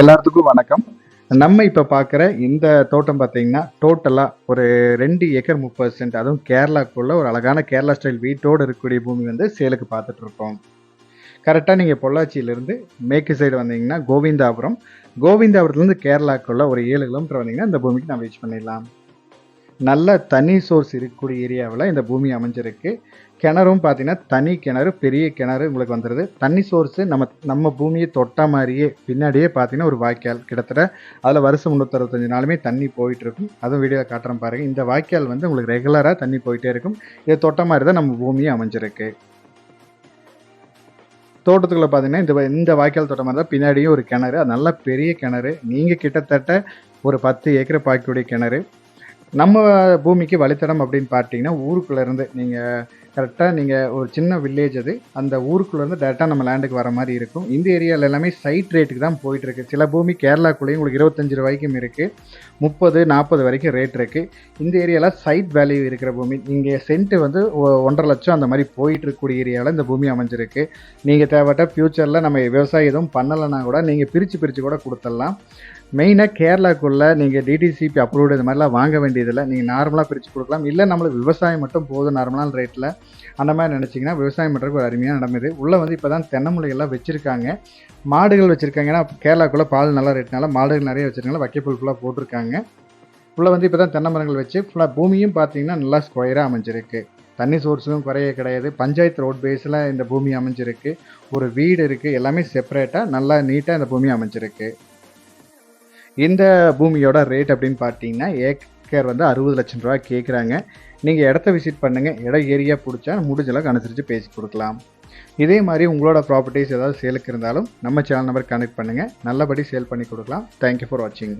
எல்லாத்துக்கும் வணக்கம். நம்ம இப்போ பார்க்குற இந்த தோட்டம் பார்த்தீங்கன்னா டோட்டலாக ஒரு ரெண்டு ஏக்கர் முப்பது சென்ட். அதுவும் கேரளாக்குள்ள ஒரு அழகான கேரளா ஸ்டைல் வீட்டோடு இருக்கக்கூடிய பூமி வந்து சேலுக்கு பார்த்துட்டு இருக்கோம். கரெக்டாக நீங்கள் பொள்ளாச்சியிலேருந்து மேற்கு சைடு வந்தீங்கன்னா கோவிந்தாபுரம். கோவிந்தாபுரத்துலேருந்து கேரளாக்குள்ள ஒரு ஏழு கிலோமீட்டர் வந்தீங்கன்னா இந்த பூமிக்கு நம்ம ரீச் பண்ணிடலாம். நல்ல தனி சோர்ஸ் இருக்கக்கூடிய ஏரியாவில் இந்த பூமி அமைஞ்சிருக்கு. கிணறும் பார்த்தீங்கன்னா தனி கிணறு பெரிய கிணறு உங்களுக்கு வந்துடுது தண்ணி சோர்ஸு நம்ம நம்ம பூமியை தொட்ட மாதிரியே பின்னாடியே பார்த்தீங்கன்னா ஒரு வாய்க்கால் கிட்டத்தட்ட அதில் வருஷம் முந்நூற்றறுபத்தஞ்சு நாளுமே தண்ணி போயிட்டு இருக்கும் அதுவும் வீடியோ காட்டுறேன் பாருங்கள் இந்த வாய்க்கால் வந்து உங்களுக்கு ரெகுலராக தண்ணி போயிட்டே இருக்கும். இதை தொட்ட மாதிரி தான் நம்ம பூமியை அமைஞ்சிருக்கு. தோட்டத்துக்குள்ளே பார்த்தீங்கன்னா இந்த இந்த வாய்க்கால் தோட்டம் மாதிரி தான் பின்னாடியும் ஒரு கிணறு. அது நல்ல பெரிய கிணறு. நீங்கள் கிட்டத்தட்ட ஒரு பத்து ஏக்கர் பாய்க்கூடிய கிணறு. நம்ம பூமிக்கு வழித்தடம் அப்படின்னு பார்த்தீங்கன்னா ஊருக்குள்ளேருந்து நீங்கள் கரெக்டாக நீங்கள் ஒரு சின்ன வில்லேஜ் அது. அந்த ஊருக்குள்ளேருந்து டேரெக்டாக நம்ம லேண்டுக்கு வர மாதிரி இருக்கும். இந்த ஏரியாவில் எல்லாமே சைட் ரேட்டுக்கு தான் போயிட்டுருக்கு சில பூமி கேரளாக்குள்ளேயும் உங்களுக்கு இருபத்தஞ்சு ரூபாய்க்கும் இருக்குது முப்பது நாற்பது வரைக்கும் ரேட் இருக்குது இந்த ஏரியாவில் சைட் வேல்யூ இருக்கிற பூமி இங்கே சென்ட் வந்து ஒ- ஒன்றரை லட்சம் அந்த மாதிரி போயிட்டுருக்கக்கூடிய ஏரியாவில் இந்த பூமி அமைஞ்சிருக்கு. நீங்கள் தேவைப்பட்ட ஃப்யூச்சரில் நம்ம விவசாயம் எதுவும் பண்ணலைன்னா கூட நீங்கள் பிரித்து பிரித்து கூட கொடுத்துடலாம். மெயினாக கேரளாக்குள்ளே நீங்கள் டிடிசிபி அப்ரூவ்டு இந்த மாதிரிலாம் வாங்க வேண்டியதில்லை. நீங்கள் நார்மலாக பிரித்து கொடுக்கலாம். இல்லை நம்மளுக்கு விவசாயம் மட்டும் போதும் நார்மலான ரேட்டில் அந்த மாதிரி நினச்சிங்கன்னா விவசாயம் பண்ணுறதுக்கு ஒரு அருமையாக நடந்தது உள்ளே வந்து இப்போ தான் தென்னமுலைகள்லாம் வச்சுருக்காங்க. மாடுகள் வச்சுருக்காங்கன்னா கேரளாக்குள்ளே பால் நல்லா ரேட்னால மாடுகள் நிறைய வச்சுருக்காங்க. வைக்கப்புல் ஃபுல்லாக போட்டிருக்காங்க. உள்ளே வந்து இப்போ தான் தென்னை மரங்கள் வச்சு ஃபுல்லாக பூமியும் பார்த்தீங்கன்னா நல்லா ஸ்கொயராக அமைஞ்சிருக்கு. தண்ணி சோர்ஸும் குறைய கிடையாது. பஞ்சாயத்து ரோட் பேஸில் இந்த பூமி அமைஞ்சிருக்கு. ஒரு வீடு இருக்குது எல்லாமே செப்பரேட்டாக நல்லா நீட்டாக இந்த பூமி அமைஞ்சிருக்கு. இந்த பூமியோட ரேட் அப்படின்னு பார்த்தீங்கன்னா ஏக் ஏக்கர் வந்து அறுபது லட்சம் ரூபாய் கேட்குறாங்க நீங்கள் இடத்த விசிட் பண்ணுங்கள் இடம் ஏரியா பிடிச்சா முடிஞ்ச அளவுக்கு அனுசரித்து பேசி கொடுக்கலாம். இதே மாதிரி உங்களோட ப்ராப்பர்ட்டிஸ் ஏதாவது சேலுக்கு இருந்தாலும் நம்ம சேனல் நம்பர் கனெக்ட் பண்ணுங்கள் நல்லபடி சேல் பண்ணி கொடுக்கலாம். தேங்க்யூ ஃபார் வாட்சிங்